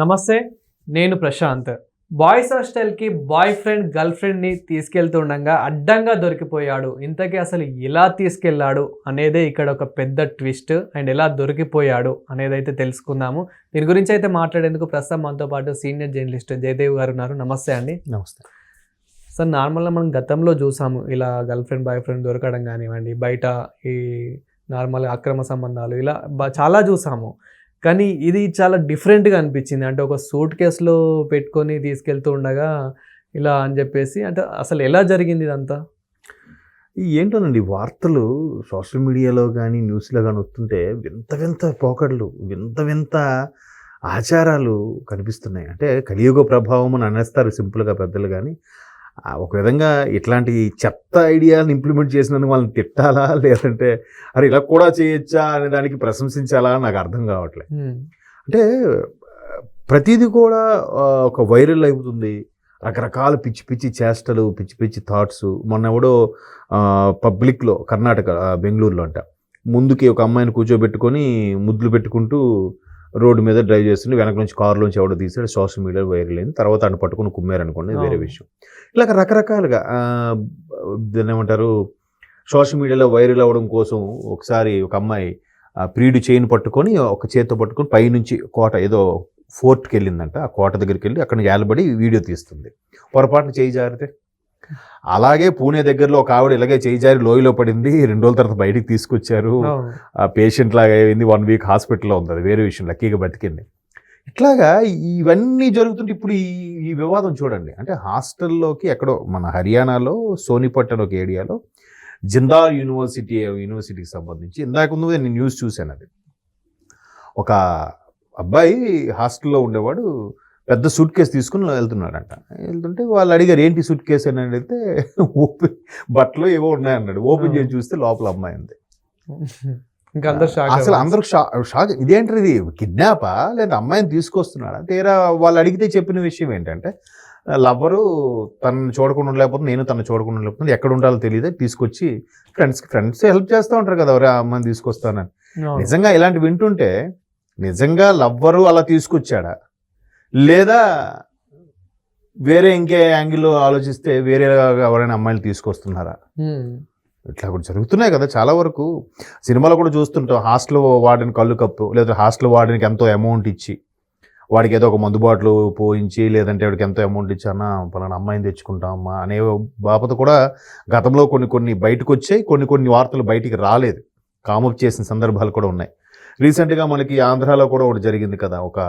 నమస్తే నేను ప్రశాంత్. బాయ్స్ హాస్టల్కి బాయ్ ఫ్రెండ్ గర్ల్ ఫ్రెండ్ని తీసుకెళ్తుండగా అడ్డంగా దొరికిపోయాడు. ఇంతకీ అసలు ఎలా తీసుకెళ్ళాడు అనేదే ఇక్కడ ఒక పెద్ద ట్విస్ట్. అండ్ ఎలా దొరికిపోయాడు అనేది అయితే తెలుసుకుందాము. దీని గురించి అయితే మాట్లాడేందుకు ప్రస్తుతం మనతో పాటు సీనియర్ జర్నలిస్ట్ జయదేవ్ గారు ఉన్నారు. నమస్తే అండి. నమస్తే. సార్ నార్మల్గా మనం గతంలో చూసాము ఇలా గర్ల్ ఫ్రెండ్ బాయ్ ఫ్రెండ్ దొరకడం కానివ్వండి బయట ఈ నార్మల్ అక్రమ సంబంధాలు ఇలా చాలా చూసాము. కానీ ఇది చాలా డిఫరెంట్గా అనిపించింది. అంటే ఒక సూట్ కేసులో పెట్టుకొని తీసుకెళ్తూ ఉండగా ఇలా అని చెప్పేసి అంటే అసలు ఎలా జరిగింది ఇదంతా? ఏంటోనండి వార్తలు సోషల్ మీడియాలో కానీ న్యూస్లో కానీ వస్తుంటే వింత వింత పోకడలు వింత వింత ఆచారాలు కనిపిస్తున్నాయి. అంటే కలియుగ ప్రభావం అని అనేస్తారు సింపుల్గా పెద్దలు కానీ ఒక విధంగా ఇట్లాంటి చెత్త ఐడియాలను ఇంప్లిమెంట్ చేసినందుకు వాళ్ళని తిట్టాలా? లేదంటే అరే ఇలా కూడా చేయొచ్చా? అనే దానికి ప్రశంసించాలా? అని నాకు అర్థం కావట్లేదు. అంటే ప్రతిదీ కూడా ఒక వైరల్ అవుతుంది రకరకాల పిచ్చి పిచ్చి చేష్టలు పిచ్చి పిచ్చి థాట్స్ మొన్న ఎవడో పబ్లిక్లో కర్ణాటక బెంగళూరులో అంట. ముందుకి ఒక అమ్మాయిని కూర్చోబెట్టుకొని ముద్దులు పెట్టుకుంటూ రోడ్డు మీద డ్రైవ్ చేస్తుంటే వెనక నుంచి కారులోంచి ఎవడో తీసాడు సోషల్ మీడియాలో వైరల్ అయింది. తర్వాత అటు పట్టుకొని కుమ్మారనుకోండి వేరే. విషయం. ఇలా రకరకాలుగా దాన్ని ఏమంటారు సోషల్ మీడియాలో వైరల్ అవ్వడం కోసం ఒకసారి ఒక అమ్మాయి ప్రీడు చైన్ పట్టుకొని ఒక చేత్తో పట్టుకొని పైనుంచి కోట ఏదో ఫోర్ట్కి వెళ్ళిందంట. ఆ కోట దగ్గరికి వెళ్ళి అక్కడ ఏలబడి వీడియో తీస్తుంది. పొరపాటున చేయి జారితే అలాగే పూణే దగ్గరలో ఒక ఆవిడ ఇలాగే చేయి జారి లోయలో పడింది రెండు రోజుల తర్వాత బయటికి తీసుకొచ్చారు. ఆ పేషెంట్ లాగా అయింది వన్ వీక్ హాస్పిటల్లో ఉంది. అది వేరే విషయం లక్కీగా బతికింది. ఇట్లాగా ఇవన్నీ జరుగుతుంటే ఇప్పుడు ఈ ఈ వివాదం చూడండి. అంటే హాస్టల్లోకి ఎక్కడో మన హర్యానాలో సోనిపట్ అని ఒక ఏరియాలో జిందాల్ యూనివర్సిటీ యూనివర్సిటీకి సంబంధించి ఇందాక ముందు నేను న్యూస్ చూశాను అది. ఒక అబ్బాయి హాస్టల్లో ఉండేవాడు పెద్ద సూట్ కేసు తీసుకుని వెళ్తున్నాడంట. వెళ్తుంటే వాళ్ళు అడిగారు ఏంటి సూట్ కేసు అని అడిగితే ఓపెన్ బట్టలు ఏవో ఉన్నాయన్నాడు. ఓపెన్ చేసి చూస్తే లోపల అమ్మాయి ఉంది. అసలు. అందరూ షాక్ షాక్. ఇదేంటి ఇది కిడ్నాపా? లేదా అమ్మాయిని తీసుకొస్తున్నాడా? తీరా వాళ్ళు అడిగితే చెప్పిన విషయం ఏంటంటే లవ్వరు తనని చూడకుండా ఉండలేకపోతే నేను తను చూడకుండా ఉండలేకపోతే ఎక్కడ ఉండాలో తెలియదు తీసుకొచ్చి ఫ్రెండ్స్ ఫ్రెండ్స్ హెల్ప్ చేస్తూ ఉంటారు కదా ఎవరే అమ్మాయిని తీసుకొస్తానని. నిజంగా ఇలాంటి వింటుంటే నిజంగా లవ్వరు అలా తీసుకొచ్చాడా? లేదా వేరే ఇంకే యాంగిల్లో ఆలోచిస్తే వేరే ఎవరైనా అమ్మాయిలు తీసుకొస్తున్నారా. ఇట్లా కూడా జరుగుతున్నాయి కదా చాలా వరకు. సినిమాలో కూడా చూస్తుంటాం హాస్టల్ వాడిని కళ్ళు కప్పు లేదా హాస్టల్ వాడికి ఎంతో అమౌంట్ ఇచ్చి వాడికి ఏదో ఒక మందు బాటిల్ పోయించి లేదంటే వాడికి ఎంతో అమౌంట్ ఇచ్చి అన్న పలానా అమ్మాయిని తెచ్చుకుంటామమ్మా అనే బాపత కూడా గతంలో కొన్ని కొన్ని బయటకు వచ్చాయి కొన్ని కొన్ని వార్తలు బయటికి రాలేదు. కామప్ చేసిన సందర్భాలు కూడా ఉన్నాయి. రీసెంట్గా మనకి ఆంధ్రాలో కూడా ఒకటి జరిగింది కదా ఒక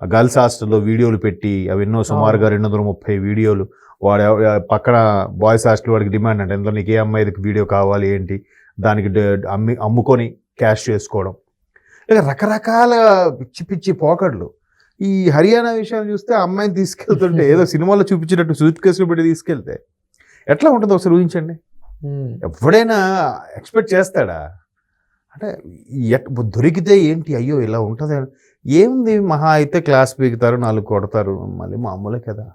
గర్ల్స్ హాస్టల్లో వీడియోలు పెట్టి అవి ఎన్నో సుమారుగా రెండు వందల ముప్పై వీడియోలు వాడు పక్కన బాయ్స్ హాస్టల్ వాడికి డిమాండ్ అంటే ఇందులో నీకు ఏ అమ్మాయికి వీడియో కావాలి ఏంటి? దానికి అమ్మి అమ్ముకొని క్యాష్ చేసుకోవడం. ఇలా రకరకాల పిచ్చి పిచ్చి పోకడ్లు. ఈ హర్యానా విషయాన్ని చూస్తే అమ్మాయిని తీసుకెళ్తుంటే ఏదో సినిమాలో చూపించినట్టు సూట్ కేసులో పెట్టి తీసుకెళ్తే ఎట్లా ఉంటుందో ఒకసారి ఊహించండి. ఎవడైనా ఎక్స్పెక్ట్ చేస్తాడా? అంటే దొరికితే ఏంటి? అయ్యో ఇలా ఉంటుంది ఏముంది మహా అయితే క్లాస్ పీకుతారు నాలుగు కొడతారు? మళ్ళీ మామూలే కదా.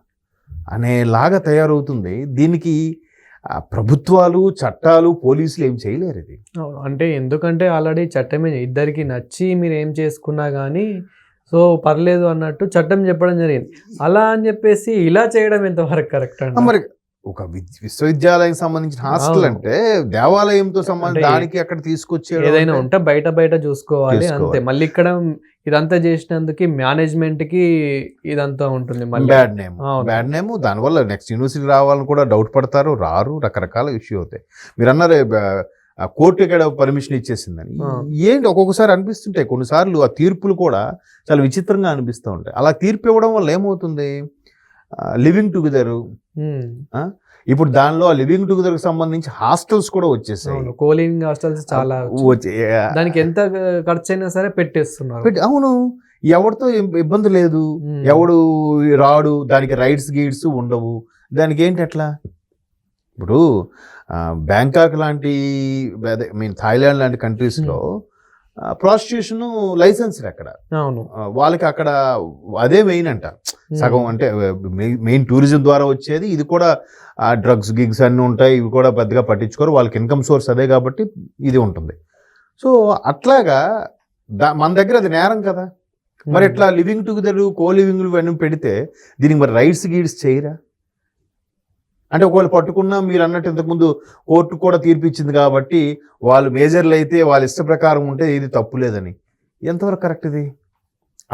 అనేలాగా తయారవుతుంది. దీనికి ప్రభుత్వాలు చట్టాలు పోలీసులు ఏం చేయలేరు ఇది. అంటే ఎందుకంటే ఆల్రెడీ చట్టమే ఇద్దరికి నచ్చి మీరు ఏం చేసుకున్నా కానీ సో పర్లేదు అన్నట్టు చట్టం చెప్పడం జరిగింది. అలా అని చెప్పేసి ఇలా చేయడం ఎంతవరకు కరెక్ట్ అండి మరి ఒక విద్- విశ్వవిద్యాలయం సంబంధించిన హాస్టల్. అంటే దేవాలయంతో సంబంధించి దానికి అక్కడ తీసుకొచ్చే ఏదైనా ఉంటే బయట బయట చూసుకోవాలి. అంతే మళ్ళీ ఇక్కడ ఇదంతా చేసినందుకు మేనేజ్మెంట్కి ఇదంతా ఉంటుంది మళ్ళీ బ్యాడ్ నేమ్. బ్యాడ్ నేమ్ దానివల్ల నెక్స్ట్ యూనివర్సిటీ రావాలని కూడా డౌట్ పడతారు రారు రకరకాల ఇష్యూ అవుతాయి మీరు అన్నారు కోర్టు ఇక్కడ పర్మిషన్ ఇచ్చేసిందని. ఏంటి ఒక్కొక్కసారి అనిపిస్తుంటాయి కొన్నిసార్లు ఆ తీర్పులు కూడా చాలా విచిత్రంగా అనిపిస్తూ ఉంటాయి అలా తీర్పు ఇవ్వడం వల్ల ఏమవుతుంది లివింగ్ టుగెదర్. ఇప్పుడు దానిలో లివింగ్ టుగెదర్కి సంబంధించి హాస్టల్స్ కూడా వచ్చేసాయి. కోలింగ్ హాస్టల్స్ చాలా దానికి ఎంత ఖర్చు అయినా సరే పెట్టేస్తున్నారు. పెట్టి- అవును ఎవరితో ఇబ్- ఇబ్బంది లేదు. ఎవడు రాడు దానికి రైట్స్ గీడ్స్ ఉండవు. దానికి ఏంటి అట్లా? ఇప్పుడు బ్యాంకాక్ లాంటి అదే మీన్ థాయిలాండ్ లాంటి కంట్రీస్లో ప్రాస్టిట్యూషన్ లైసెన్స్ అక్కడ. అవును. వాళ్ళకి అక్కడ అదే మెయిన్ అంట. సగం అంటే మెయిన్ టూరిజం ద్వారా వచ్చేది. ఇది కూడా డ్రగ్స్ గిగ్స్ అన్నీ ఉంటాయి. ఇవి కూడా పెద్దగా పట్టించుకోరు. వాళ్ళకి ఇన్కమ్ సోర్స్ అదే కాబట్టి ఇది ఉంటుంది. సో అట్లాగా మన దగ్గర అది నేరం కదా. మరి ఇట్లా లివింగ్ టుగెదర్ కో లివింగ్ ఇవన్నీ పెడితే దీనికి మరి రైట్స్ గీడ్స్ చేయరా? అంటే ఒకవేళ పట్టుకున్నా మీరు అన్నట్టు ఇంతకుముందు కోర్టు కూడా తీర్పిచ్చింది కాబట్టి వాళ్ళు మేజర్లు అయితే వాళ్ళ ఇష్ట ప్రకారం ఉంటే ఇది తప్పు లేదని. ఎంతవరకు కరెక్ట్ ఇది?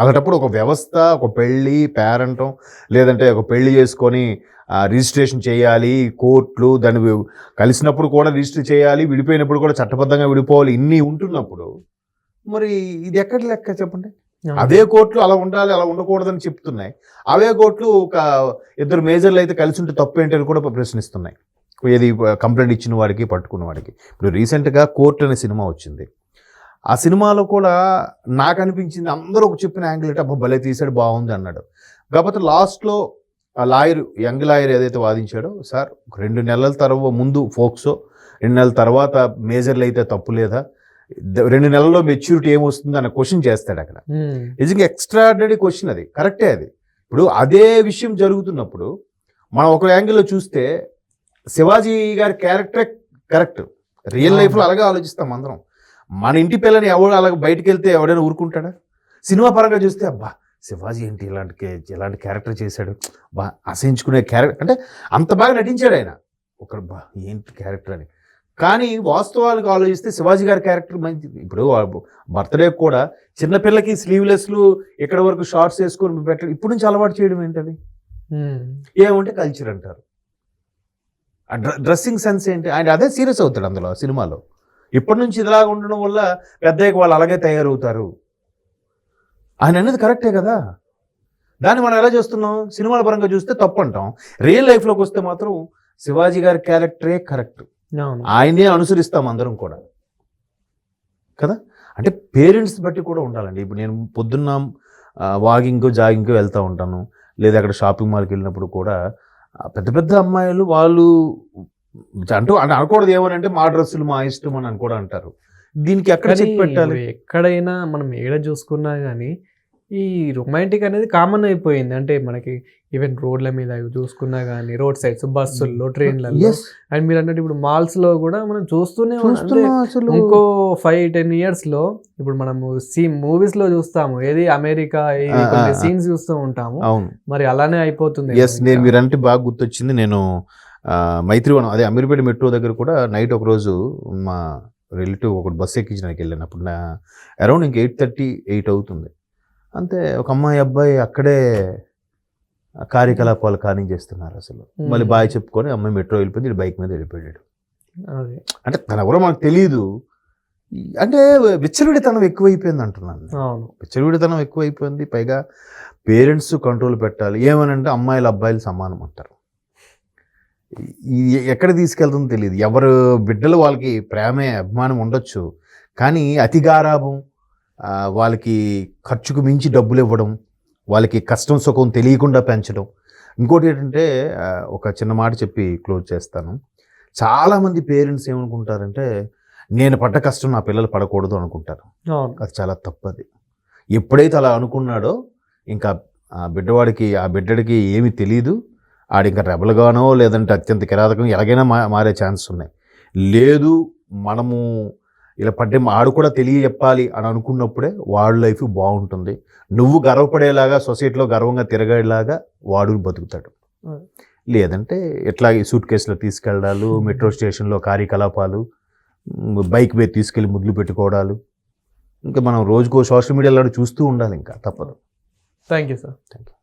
అలాంటప్పుడు ఒక వ్యవస్థ ఒక పెళ్ళి పేరంటం లేదంటే ఒక పెళ్ళి చేసుకొని రిజిస్ట్రేషన్ చేయాలి కోర్టులు దాన్ని కలిసినప్పుడు కూడా రిజిస్టర్ చేయాలి విడిపోయినప్పుడు కూడా చట్టబద్ధంగా విడిపోవాలి ఇన్ని ఉంటున్నప్పుడు. మరి ఇది ఎక్కడ లెక్క చెప్పండి? అవే కోర్టులు అలా ఉండాలి అలా ఉండకూడదని చెప్తున్నాయి. అవే కోర్టులు ఒక ఇద్దరు మేజర్లు అయితే కలిసి ఉంటే తప్పు ఏంటి అని కూడా ప్రశ్నిస్తున్నాయి. ఏది కంప్లైంట్ ఇచ్చిన వాడికి పట్టుకున్న వాడికి. ఇప్పుడు రీసెంట్గా కోర్టు అనే సినిమా వచ్చింది. ఆ సినిమాలో కూడా నాకు అనిపించింది అందరూ ఒక చెప్పిన యాంగిల్ అంటే అబ్బా భలే తీసాడు బాగుంది అన్నాడు. కాకపోతే లాస్ట్లో ఆ లాయర్ యంగ్ లాయర్ ఏదైతే వాదించాడో సార్ రెండు నెలల తర్వాత ముందు ఫోక్సో రెండు నెలల తర్వాత మేజర్లు అయితే తప్పు లేదా? రెండు నెలల్లో మెచ్యూరిటీ ఏమొస్తుంది అన్న క్వశ్చన్ చేస్తాడు అక్కడ. ఉమ్. నిజంగా ఎక్స్ట్రాడనరీ క్వశ్చన్ అది. కరెక్టే అది. ఇప్పుడు అదే విషయం జరుగుతున్నప్పుడు మనం ఒక యాంగిల్లో చూస్తే శివాజీ గారి క్యారెక్టరే కరెక్ట్ రియల్. లైఫ్లో అలాగే ఆలోచిస్తాం అందరం. మన ఇంటి పిల్లని ఎవడు అలాగ బయటికి వెళ్తే ఎవడైనా ఊరుకుంటాడా? సినిమా పరంగా చూస్తే అబ్బా శివాజీ ఏంటి ఇలాంటి ఇలాంటి క్యారెక్టర్ చేశాడు? బా అసహించుకునే క్యారెక్టర్ అంటే అంత బాగా నటించాడు ఆయన. ఒక బా ఏంటి క్యారెక్టర్ అని. కానీ వాస్తవాలకు ఆలోచిస్తే శివాజీ గారి క్యారెక్టర్ మంచిది. ఇప్పుడు బర్త్డే కూడా చిన్నపిల్లకి స్లీవ్లెస్లు ఇక్కడ వరకు షార్ట్స్ వేసుకొని పెట్టడం ఇప్పుడు నుంచి అలవాటు చేయడం ఏంటది. ఏమంటే కల్చర్ అంటారు. ఆ డ్రెస్సింగ్ సెన్స్ ఏంటి? ఆయన అదే సీరియస్ అవుతాడు అందులో సినిమాలో. ఇప్పటి నుంచి ఇదిలాగా ఉండడం వల్ల పెద్దయ్యకి వాళ్ళు అలాగే తయారవుతారు. ఆయన అనేది కరెక్టే కదా? దాన్ని మనం ఎలా చేస్తున్నాం? సినిమాల పరంగా చూస్తే తప్పు అంటాం. రియల్ లైఫ్లోకి వస్తే మాత్రం శివాజీ గారి క్యారెక్టరే కరెక్ట్. ఆయనే అనుసరిస్తాం అందరం కూడా. కదా? అంటే పేరెంట్స్ బట్టి కూడా ఉండాలండి. ఇప్పుడు నేను పొద్దున్న వాకింగ్ జాగింగ్ వెళ్తూ ఉంటాను. లేదా అక్కడ షాపింగ్ మాల్కి వెళ్ళినప్పుడు కూడా పెద్ద పెద్ద అమ్మాయిలు వాళ్ళు అంటూ అంటే అనకూడదు ఏమనంటే మా డ్రెస్సులు మా ఇష్టం అని అని కూడా అంటారు. దీనికి ఎక్కడ చెక్ పెట్టాలి? ఎక్కడైనా మనం ఏడ చూసుకున్నా కానీ ఈ రొమాంటిక్ అనేది కామన్ అయిపోయింది. అంటే మనకి ఈవెన్ రోడ్ల మీద చూసుకున్నా కానీ రోడ్ సైడ్స్ బస్సుల్లో ట్రైన్లలో. Yes, అండ్ మీరు అన్నట్టు ఇప్పుడు malls లో కూడా మనం చూస్తూనే. అంటే ఇంకో ఫైవ్ టెన్ ఇయర్స్లో ఇప్పుడు మనము సీ మూవీస్లో చూస్తాము. ఏది అమెరికా. సీన్స్ చూస్తూ ఉంటాము. అవును. మరి అలానే అయిపోతుంది. ఎస్ నేను మీరంటే బాగా గుర్తొచ్చింది. నేను మైత్రివనం అదే అమీర్పేట మెట్రో దగ్గర కూడా నైట్ ఒక రోజు మా రిలేటివ్ ఒకటి బస్సు ఎక్కించడానికి వెళ్ళాను అప్పుడు నా అరౌండ్ ఇంక ఎయిట్ థర్టీ ఎయిట్ అవుతుంది. అంతే ఒక అమ్మాయి అబ్బాయి అక్కడే కార్యకలాపాలు కానించేస్తున్నారు అసలు. Hmm. మళ్ళీ బాయ్ చెప్పుకొని అమ్మాయి మెట్రో వెళ్ళిపోయింది బైక్ మీద వెళ్ళిపోయాడు. అంటే తన ఎవరో మనకు తెలియదు అంటే విచ్చలవిడితనం ఎక్కువైపోయింది అంటున్నాను విచ్చలవిడితనం ఎక్కువైపోయింది పైగా పేరెంట్స్ కంట్రోల్ పెట్టాలి. ఏమనంటే అమ్మాయిలు అబ్బాయిలు సమానం అంటారు. ఎక్కడ తీసుకెళ్తుందో తెలియదు ఎవరు బిడ్డలు వాళ్ళకి ప్రేమే అభిమానం ఉండొచ్చు. కానీ అతి గారాభం ఆ, వాళ్ళకి ఖర్చుకు మించి డబ్బులు ఇవ్వడం వాళ్ళకి కష్టం సుఖం తెలియకుండా పెంచడం. ఇంకోటి ఏంటంటే ఒక చిన్న మాట చెప్పి క్లోజ్ చేస్తాను. చాలామంది పేరెంట్స్ ఏమనుకుంటారంటే నేను పడ్డ కష్టం నా పిల్లలు పడకూడదు అనుకుంటారు. అది చాలా తప్పది. ఎప్పుడైతే అలా అనుకున్నాడో ఇంకా ఆ బిడ్డవాడికి ఆ బిడ్డడికి ఏమీ తెలియదు ఆడు ఇంకా రెబల్గానో లేదంటే అత్యంత కిరాతకం ఎలాగైనా మా మారే ఛాన్స్ ఉన్నాయి లేదు మనము ఇలా పడ్డే ఆడు కూడా తెలియజెప్పాలి అని అనుకున్నప్పుడే వాడు లైఫ్ బాగుంటుంది. నువ్వు గర్వపడేలాగా సొసైటీలో గర్వంగా తిరగేలాగా వాడు బతుకుతాడు. లేదంటే ఎట్లా సూట్ కేసులో తీసుకెళ్ళడాలు మెట్రో స్టేషన్లో కార్యకలాపాలు బైక్ మీద తీసుకెళ్ళి ముద్దులు పెట్టుకోవడాలు. ఇంకా మనం రోజుకో సోషల్ మీడియాలో చూస్తూ ఉండాలి ఇంకా తప్పదు. Thank you sir. Thank you